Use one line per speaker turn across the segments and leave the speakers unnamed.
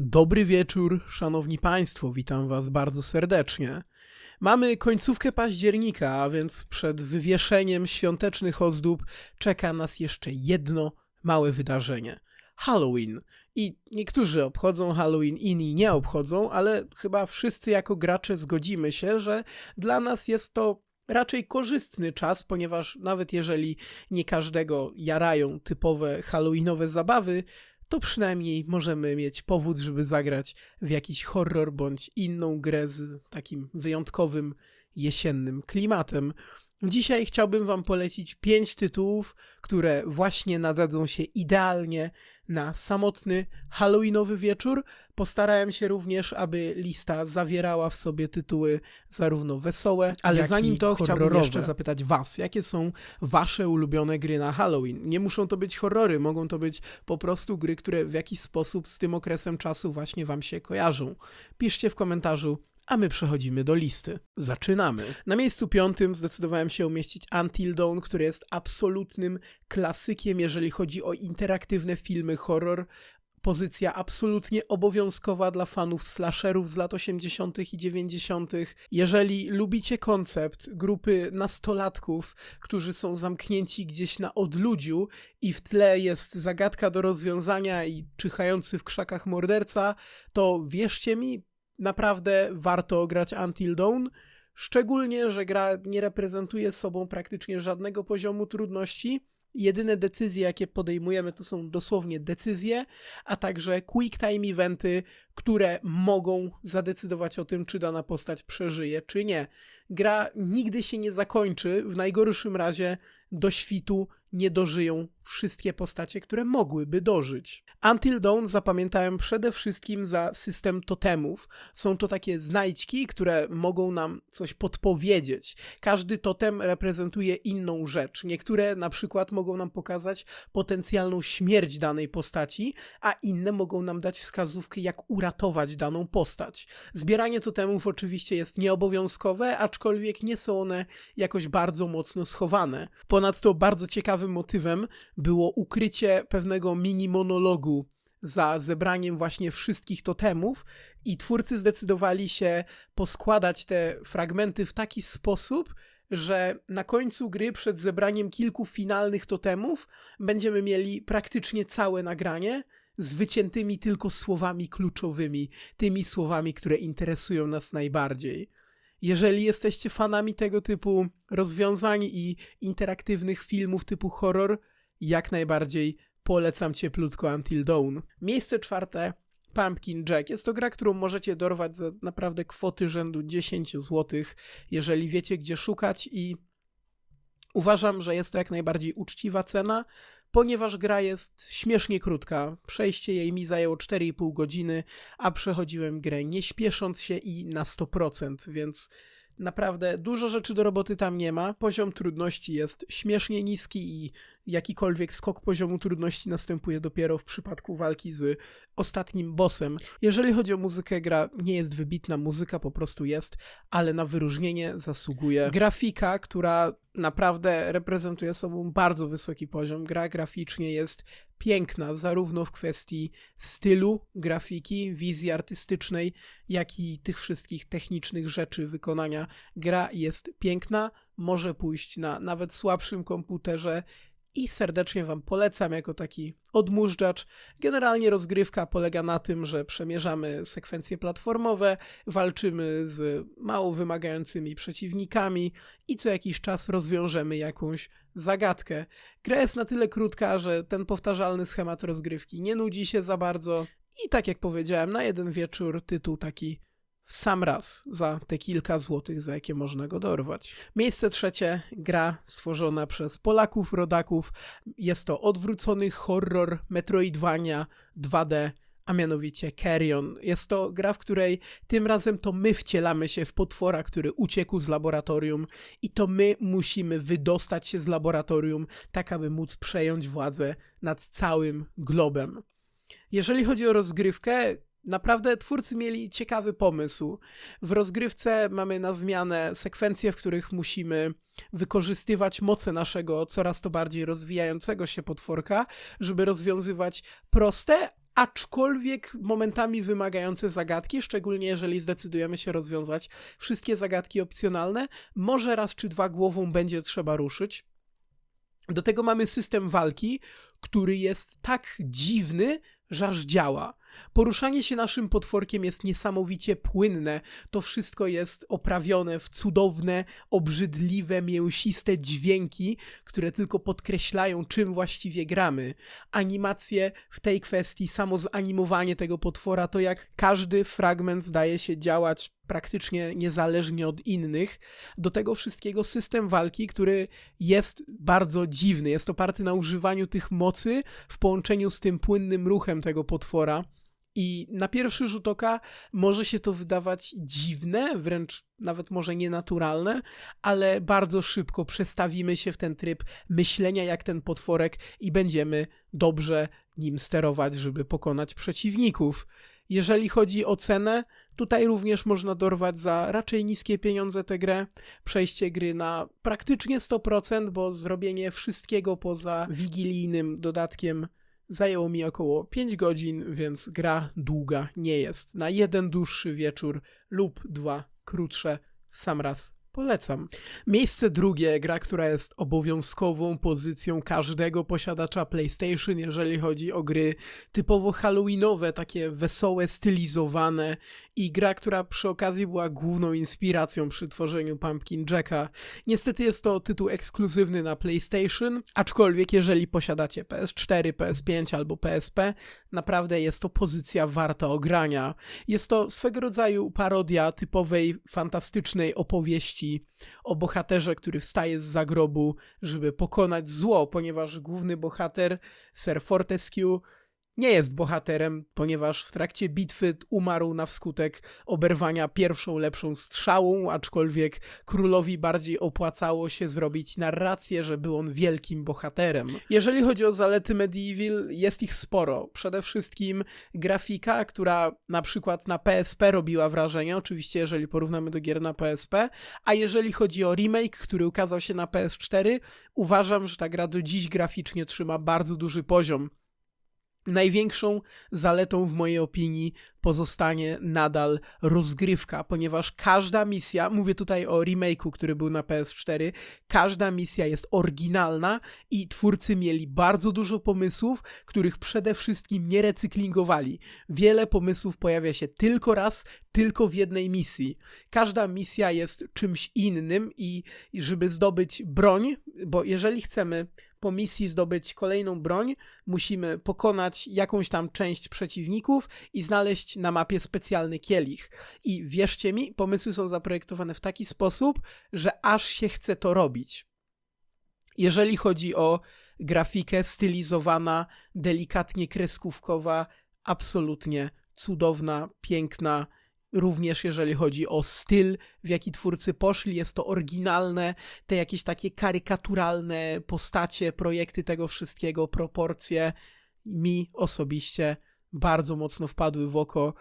Dobry wieczór, szanowni państwo, witam was bardzo serdecznie. Mamy końcówkę października, a więc przed wywieszeniem świątecznych ozdób czeka nas jeszcze jedno małe wydarzenie. Halloween. I niektórzy obchodzą Halloween, inni nie obchodzą, ale chyba wszyscy jako gracze zgodzimy się, że dla nas jest to raczej korzystny czas, ponieważ nawet jeżeli nie każdego jarają typowe halloweenowe zabawy, to przynajmniej możemy mieć powód, żeby zagrać w jakiś horror bądź inną grę z takim wyjątkowym jesiennym klimatem. Dzisiaj chciałbym Wam polecić pięć tytułów, które właśnie nadadzą się idealnie na samotny Halloweenowy wieczór. Postarałem się również, aby lista zawierała w sobie tytuły zarówno wesołe,
Ale
jak
zanim
i
to chciałbym
horrorowe.
jeszcze zapytać Was, jakie są Wasze ulubione gry na Halloween?
Nie muszą to być horrory, mogą to być po prostu gry, które w jakiś sposób z tym okresem czasu właśnie Wam się kojarzą. Piszcie w komentarzu, a my przechodzimy do listy. Zaczynamy. Na miejscu piątym zdecydowałem się umieścić Until Dawn, który jest absolutnym klasykiem, jeżeli chodzi o interaktywne filmy horror. Pozycja absolutnie obowiązkowa dla fanów slasherów z lat 80. i 90. Jeżeli lubicie koncept grupy nastolatków, którzy są zamknięci gdzieś na odludziu i w tle jest zagadka do rozwiązania i czyhający w krzakach morderca, to wierzcie mi, naprawdę warto grać Until Dawn. Szczególnie, że gra nie reprezentuje sobą praktycznie żadnego poziomu trudności. Jedyne decyzje, jakie podejmujemy, to są dosłownie decyzje, a także quick time eventy, które mogą zadecydować o tym, czy dana postać przeżyje, czy nie. Gra nigdy się nie zakończy, w najgorszym razie do świtu nie dożyją wszystkie postacie, które mogłyby dożyć. Until Dawn zapamiętałem przede wszystkim za system totemów. Są to takie znajdźki, które mogą nam coś podpowiedzieć. Każdy totem reprezentuje inną rzecz. Niektóre na przykład mogą nam pokazać potencjalną śmierć danej postaci, a inne mogą nam dać wskazówkę, jak uratować daną postać. Zbieranie totemów oczywiście jest nieobowiązkowe, aczkolwiek nie są one jakoś bardzo mocno schowane. Ponadto bardzo ciekawym motywem było ukrycie pewnego mini monologu za zebraniem właśnie wszystkich totemów i twórcy zdecydowali się poskładać te fragmenty w taki sposób, że na końcu gry przed zebraniem kilku finalnych totemów będziemy mieli praktycznie całe nagranie z wyciętymi tylko słowami kluczowymi, tymi słowami, które interesują nas najbardziej. Jeżeli jesteście fanami tego typu rozwiązań i interaktywnych filmów typu horror, jak najbardziej polecam cieplutko Until Dawn. Miejsce czwarte Pumpkin Jack. Jest to gra, którą możecie dorwać za naprawdę kwoty rzędu 10 zł, jeżeli wiecie gdzie szukać i uważam, że jest to jak najbardziej uczciwa cena, ponieważ gra jest śmiesznie krótka. Przejście jej mi zajęło 4,5 godziny, a przechodziłem grę nie śpiesząc się i na 100%, więc naprawdę dużo rzeczy do roboty tam nie ma. Poziom trudności jest śmiesznie niski i jakikolwiek skok poziomu trudności następuje dopiero w przypadku walki z ostatnim bossem. Jeżeli chodzi o muzykę, gra nie jest wybitna, muzyka po prostu jest, ale na wyróżnienie zasługuje grafika, która naprawdę reprezentuje sobą bardzo wysoki poziom. Gra graficznie jest piękna, zarówno w kwestii stylu grafiki, wizji artystycznej, jak i tych wszystkich technicznych rzeczy wykonania. Gra jest piękna, może pójść na nawet słabszym komputerze i serdecznie Wam polecam jako taki odmóżdżacz. Generalnie rozgrywka polega na tym, że przemierzamy sekwencje platformowe, walczymy z mało wymagającymi przeciwnikami i co jakiś czas rozwiążemy jakąś zagadkę. Gra jest na tyle krótka, że ten powtarzalny schemat rozgrywki nie nudzi się za bardzo i tak jak powiedziałem, na jeden wieczór tytuł taki w sam raz za te kilka złotych, za jakie można go dorwać. Miejsce trzecie, gra stworzona przez Polaków, rodaków. Jest to odwrócony horror Metroidvania 2D, a mianowicie Carrion. Jest to gra, w której tym razem to my wcielamy się w potwora, który uciekł z laboratorium i to my musimy wydostać się z laboratorium, tak aby móc przejąć władzę nad całym globem. Jeżeli chodzi o rozgrywkę, Naprawdę twórcy mieli ciekawy pomysł. W rozgrywce mamy na zmianę sekwencje, w których musimy wykorzystywać moce naszego coraz to bardziej rozwijającego się potworka, żeby rozwiązywać proste, aczkolwiek momentami wymagające zagadki, szczególnie jeżeli zdecydujemy się rozwiązać wszystkie zagadki opcjonalne. Może raz czy dwa głową będzie trzeba ruszyć. Do tego mamy system walki, który jest tak dziwny, że aż działa. Poruszanie się naszym potworkiem jest niesamowicie płynne. To wszystko jest oprawione w cudowne, obrzydliwe, mięsiste dźwięki, które tylko podkreślają, czym właściwie gramy. Animacje w tej kwestii, samo zanimowanie tego potwora, to jak każdy fragment zdaje się działać praktycznie niezależnie od innych. Do tego wszystkiego system walki, który jest bardzo dziwny. Jest oparty na używaniu tych mocy w połączeniu z tym płynnym ruchem tego potwora. I na pierwszy rzut oka może się to wydawać dziwne, wręcz nawet może nienaturalne, ale bardzo szybko przestawimy się w ten tryb myślenia jak ten potworek i będziemy dobrze nim sterować, żeby pokonać przeciwników. Jeżeli chodzi o cenę, tutaj również można dorwać za raczej niskie pieniądze tę grę. Przejście gry na praktycznie 100%, bo zrobienie wszystkiego poza wigilijnym dodatkiem zajęło mi około 5 godzin, więc gra długa nie jest. Na jeden dłuższy wieczór lub dwa krótsze sam raz polecam. Miejsce drugie, gra, która jest obowiązkową pozycją każdego posiadacza PlayStation, jeżeli chodzi o gry typowo halloweenowe, takie wesołe, stylizowane i gra, która przy okazji była główną inspiracją przy tworzeniu Pumpkin Jacka. Niestety jest to tytuł ekskluzywny na PlayStation, aczkolwiek jeżeli posiadacie PS4, PS5 albo PSP, naprawdę jest to pozycja warta ogrania. Jest to swego rodzaju parodia typowej, fantastycznej opowieści o bohaterze, który wstaje z zagrobu, żeby pokonać zło, ponieważ główny bohater, Sir Fortescue, nie jest bohaterem, ponieważ w trakcie bitwy umarł na wskutek oberwania pierwszą lepszą strzałą, aczkolwiek królowi bardziej opłacało się zrobić narrację, że był on wielkim bohaterem. Jeżeli chodzi o zalety Medieval, jest ich sporo. Przede wszystkim grafika, która na przykład na PSP robiła wrażenie, oczywiście jeżeli porównamy do gier na PSP, a jeżeli chodzi o remake, który ukazał się na PS4, uważam, że ta gra do dziś graficznie trzyma bardzo duży poziom. Największą zaletą w mojej opinii pozostanie nadal rozgrywka, ponieważ każda misja, mówię tutaj o remake'u, który był na PS4, każda misja jest oryginalna i twórcy mieli bardzo dużo pomysłów, których przede wszystkim nie recyklingowali. Wiele pomysłów pojawia się tylko raz, tylko w jednej misji. Każda misja jest czymś innym i żeby zdobyć broń, bo jeżeli chcemy po misji zdobyć kolejną broń, musimy pokonać jakąś tam część przeciwników i znaleźć na mapie specjalny kielich. I wierzcie mi, pomysły są zaprojektowane w taki sposób, że aż się chce to robić. Jeżeli chodzi o grafikę stylizowana, delikatnie kreskówkowa, absolutnie cudowna, piękna, Również jeżeli chodzi o styl, w jaki twórcy poszli, jest to oryginalne, te jakieś takie karykaturalne postacie, projekty tego wszystkiego, proporcje mi osobiście bardzo mocno wpadły w oko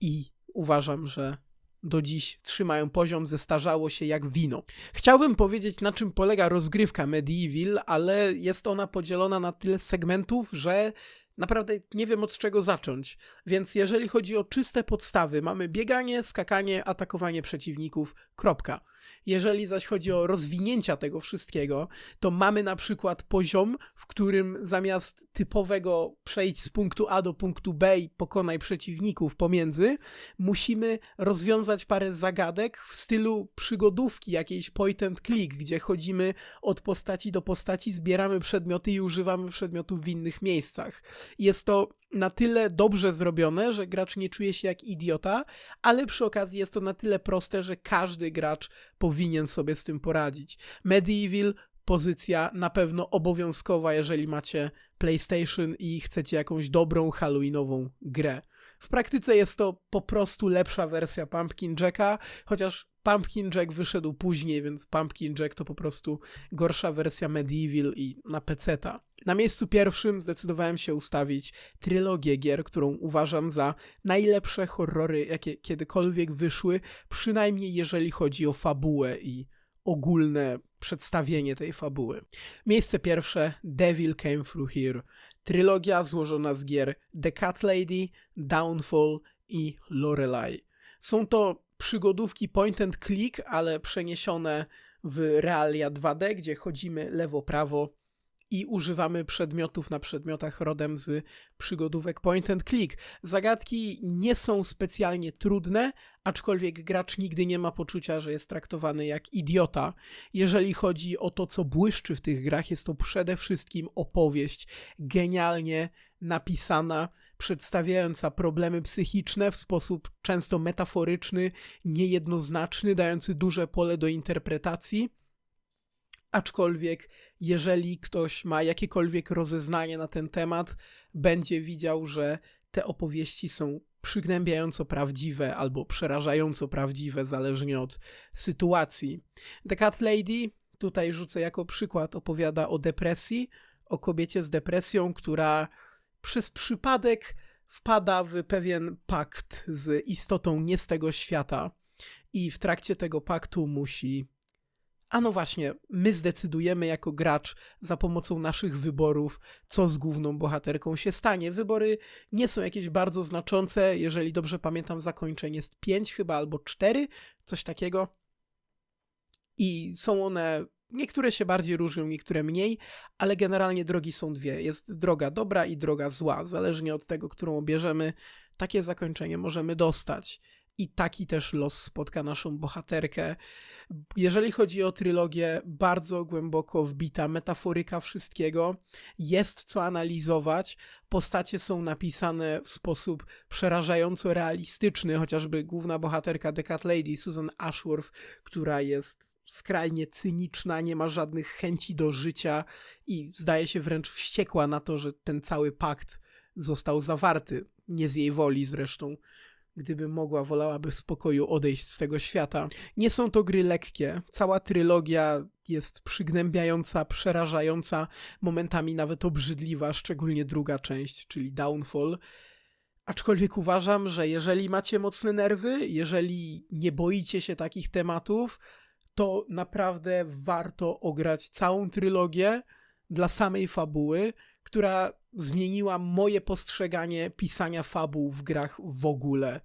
i uważam, że do dziś trzymają poziom, zestarzało się jak wino. Chciałbym powiedzieć, na czym polega rozgrywka Medieval, ale jest ona podzielona na tyle segmentów, że naprawdę nie wiem od czego zacząć. Więc jeżeli chodzi o czyste podstawy, mamy bieganie, skakanie, atakowanie przeciwników, kropka. Jeżeli zaś chodzi o rozwinięcia tego wszystkiego, to mamy na przykład poziom, w którym zamiast typowego przejść z punktu A do punktu B i pokonaj przeciwników pomiędzy, musimy rozwiązać parę zagadek w stylu przygodówki, jakiejś point and click, gdzie chodzimy od postaci do postaci, zbieramy przedmioty i używamy przedmiotów w innych miejscach. Jest to na tyle dobrze zrobione, że gracz nie czuje się jak idiota, ale przy okazji jest to na tyle proste, że każdy gracz powinien sobie z tym poradzić. Medieval pozycja na pewno obowiązkowa, jeżeli macie PlayStation i chcecie jakąś dobrą Halloweenową grę. W praktyce jest to po prostu lepsza wersja Pumpkin Jacka, chociaż Pumpkin Jack wyszedł później, więc Pumpkin Jack to po prostu gorsza wersja Medieval i na peceta. Na miejscu pierwszym zdecydowałem się ustawić trylogię gier, którą uważam za najlepsze horrory, jakie kiedykolwiek wyszły, przynajmniej jeżeli chodzi o fabułę i ogólne przedstawienie tej fabuły. Miejsce pierwsze Devil Came Through Here. trylogia złożona z gier The Cat Lady, Downfall i Lorelei. Są to przygodówki point and click, ale przeniesione w realia 2D, gdzie chodzimy lewo-prawo i używamy przedmiotów na przedmiotach rodem z przygodówek point and click. Zagadki nie są specjalnie trudne, aczkolwiek gracz nigdy nie ma poczucia, że jest traktowany jak idiota. Jeżeli chodzi o to, co błyszczy w tych grach, jest to przede wszystkim opowieść genialnie napisana, przedstawiająca problemy psychiczne w sposób często metaforyczny, niejednoznaczny, dający duże pole do interpretacji. Aczkolwiek, jeżeli ktoś ma jakiekolwiek rozeznanie na ten temat, będzie widział, że te opowieści są przygnębiająco prawdziwe albo przerażająco prawdziwe, zależnie od sytuacji. The Cat Lady, tutaj rzucę jako przykład, opowiada o depresji, o kobiecie z depresją, która przez przypadek wpada w pewien pakt z istotą nie z tego świata i w trakcie tego paktu musi a no właśnie, my zdecydujemy jako gracz za pomocą naszych wyborów, co z główną bohaterką się stanie. Wybory nie są jakieś bardzo znaczące, jeżeli dobrze pamiętam, zakończeń jest 5 chyba albo 4, coś takiego. I są one, niektóre się bardziej różnią, niektóre mniej, ale generalnie drogi są dwie. Jest droga dobra i droga zła. Zależnie od tego, którą obierzemy, takie zakończenie możemy dostać i taki też los spotka naszą bohaterkę. Jeżeli chodzi o trylogię, bardzo głęboko wbita metaforyka wszystkiego, jest co analizować. Postacie są napisane w sposób przerażająco realistyczny, chociażby główna bohaterka The Cat Lady, Susan Ashworth, która jest skrajnie cyniczna, nie ma żadnych chęci do życia i zdaje się wręcz wściekła na to, że ten cały pakt został zawarty. Nie z jej woli zresztą gdyby mogła, wolałaby w spokoju odejść z tego świata. Nie są to gry lekkie. Cała trylogia jest przygnębiająca, przerażająca, momentami nawet obrzydliwa, szczególnie druga część, czyli Downfall. Aczkolwiek uważam, że jeżeli macie mocne nerwy, jeżeli nie boicie się takich tematów, to naprawdę warto ograć całą trylogię dla samej fabuły, która zmieniła moje postrzeganie pisania fabuł w grach w ogóle.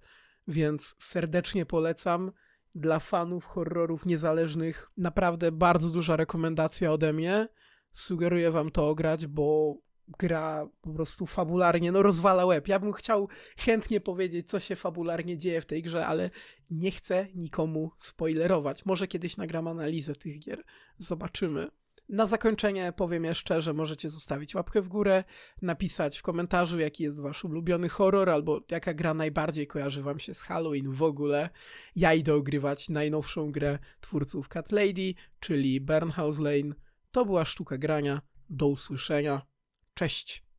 Więc serdecznie polecam. Dla fanów horrorów niezależnych naprawdę bardzo duża rekomendacja ode mnie. Sugeruję wam to ograć, bo gra po prostu fabularnie, no rozwala łeb. Ja bym chciał chętnie powiedzieć, co się fabularnie dzieje w tej grze, ale nie chcę nikomu spoilerować. Może kiedyś nagram analizę tych gier. Zobaczymy. Na zakończenie powiem jeszcze, że możecie zostawić łapkę w górę, napisać w komentarzu, jaki jest wasz ulubiony horror, albo jaka gra najbardziej kojarzy wam się z Halloween w ogóle. Ja idę ogrywać najnowszą grę twórców Cat Lady, czyli Burnhouse Lane. To była sztuka grania. Do usłyszenia. Cześć!